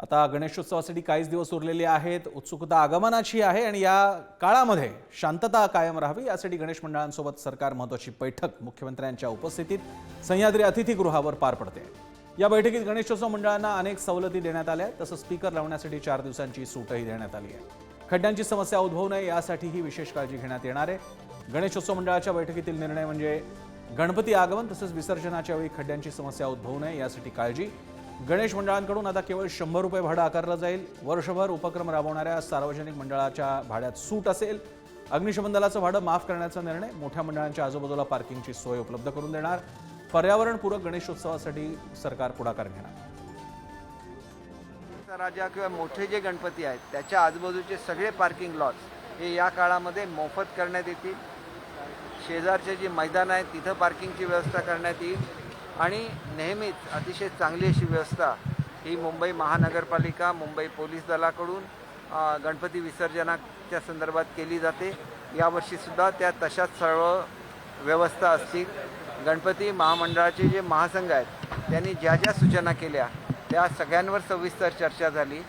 आता गणेशोत्सवासाठी काहीच दिवस उरलेले आहेत. उत्सुकता आगमनाची आहे आणि या काळामध्ये शांतता कायम राहावी यासाठी गणेश मंडळांसोबत सरकार महत्वाची बैठक मुख्यमंत्र्यांच्या उपस्थितीत सह्याद्री अतिथीगृहावर पार पडते. या बैठकीत गणेशोत्सव मंडळांना अनेक सवलती देण्यात आल्या तसंच स्पीकर लावण्यासाठी चार दिवसांची सूटही देण्यात आली आहे. खड्ड्यांची समस्या उद्भवू नये यासाठीही विशेष काळजी घेण्यात येणार आहे. गणेशोत्सव मंडळाच्या बैठकीतील निर्णय म्हणजे गणपती आगमन तसंच विसर्जनाच्या वेळी खड्ड्यांची समस्या उद्भवू नये यासाठी काळजी गणेश मंडळांकडून आता केवळ शंभर रुपये भाडं आकारलं जाईल. वर्षभर उपक्रम राबवणाऱ्या सार्वजनिक मंडळाच्या भाड्यात सूट असेल. अग्निशमन दलाचं भाडं माफ करण्याचा निर्णय मोठ्या मंडळांच्या आजूबाजूला पार्किंगची सोय उपलब्ध करून देणार. पर्यावरणपूरक गणेशोत्सवासाठी सरकार पुढाकार घेणार. राजा किंवा मोठे जे गणपती आहेत त्याच्या आजूबाजूचे सगळे पार्किंग लॉट्स हे या काळामध्ये मोफत करण्यात येतील. शेजारचे जे मैदान आहेत तिथं पार्किंगची व्यवस्था करण्यात येईल. आणि नेहमीच अतिशय चांगली अशी व्यवस्था ही मुंबई महानगरपालिका मुंबई पोलीस दलाकडून गणपती विसर्जनाच्या संदर्भात केली जाते. यावर्षीसुद्धा त्या तशाच सर्व व्यवस्था असतील. गणपती महामंडळाचे जे महासंघ आहेत त्यांनी ज्या ज्या सूचना केल्या त्या सगळ्यांवर सविस्तर चर्चा झाली.